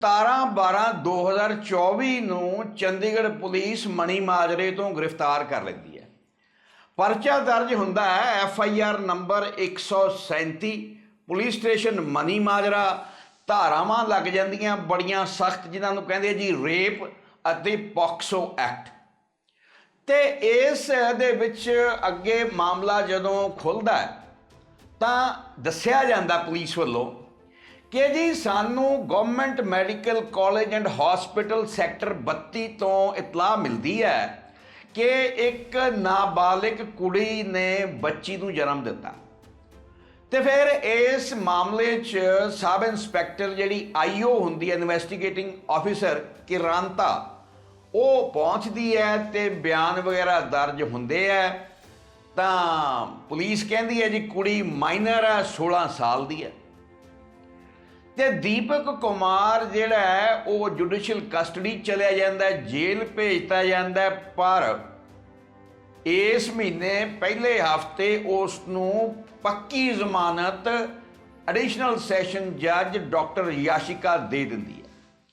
17/12/2024 ਨੂੰ ਚੰਡੀਗੜ੍ਹ ਪੁਲਿਸ ਮਣੀ ਮਾਜਰੇ ਤੋਂ ਗ੍ਰਿਫਤਾਰ ਕਰ ਲੈਂਦੀ ਹੈ। ਪਰਚਾ ਦਰਜ ਹੁੰਦਾ ਹੈ F I R number 137 police station Mani Majra. ਧਾਰਾਵਾਂ ਲੱਗ ਜਾਂਦੀਆਂ, ਬੜੀਆਂ ਸਖਤ, ਜਿਨ੍ਹਾਂ ਨੂੰ ਕਹਿੰਦੇ ਜੀ ਰੇਪ ਅਤੇ ਪੌਕਸੋ ਐਕਟ। ਤੇ ਇਸ ਦੇ ਵਿੱਚ ਅੱਗੇ ਮਾਮਲਾ ਜਦੋਂ ਖੁੱਲਦਾ ਤਾਂ ਦੱਸਿਆ ਜਾਂਦਾ ਪੁਲਿਸ ਵੱਲੋਂ ਕਿ ਜੀ ਸਾਨੂੰ government medical college and hospital sector 32 ਤੋਂ ਇਤਲਾਹ ਮਿਲਦੀ ਹੈ ਕਿ ਇੱਕ ਨਾਬਾਲਿਗ ਕੁੜੀ ਨੇ ਬੱਚੀ ਨੂੰ ਜਨਮ ਦਿੱਤਾ। ਤੇ ਫਿਰ ਇਸ ਮਾਮਲੇ 'ਚ ਸਬ ਇੰਸਪੈਕਟਰ ਜਿਹੜੀ ਆਈਓ ਹੁੰਦੀ ਹੈ ਇਨਵੈਸਟੀਗੇਟਿੰਗ ਆਫੀਸਰ ਕਿਰਾਂਤਾ, ਉਹ ਪਹੁੰਚਦੀ ਹੈ ਤੇ ਬਿਆਨ ਵਗੈਰਾ ਦਰਜ ਹੁੰਦੇ ਹੈ ਤਾਂ ਪੁਲਿਸ ਕਹਿੰਦੀ ਹੈ ਜੀ ਕੁੜੀ ਮਾਈਨਰ ਹੈ 16 ਸਾਲ ਦੀ ਹੈ। ਤੇ ਦੀਪਕ ਕੁਮਾਰ ਜਿਹੜਾ ਹੈ, ਉਹ ਜੁਡੀਸ਼ੀਅਲ ਕਸਟਡੀ ਚਲਿਆ ਜਾਂਦਾ ਹੈ, ਜੇਲ੍ਹ ਭੇਜਤਾ ਜਾਂਦਾ ਹੈ, ਪਰ ਇਸ ਮਹੀਨੇ ਪਹਿਲੇ ਹਫ਼ਤੇ ਉਸ ਨੂੰ ਪੱਕੀ ਜ਼ਮਾਨਤ ਐਡੀਸ਼ਨਲ ਸੈਸ਼ਨ ਜੱਜ ਡਾਕਟਰ ਯਾਸ਼ਿਕਾ ਦੇ ਦਿੰਦੀ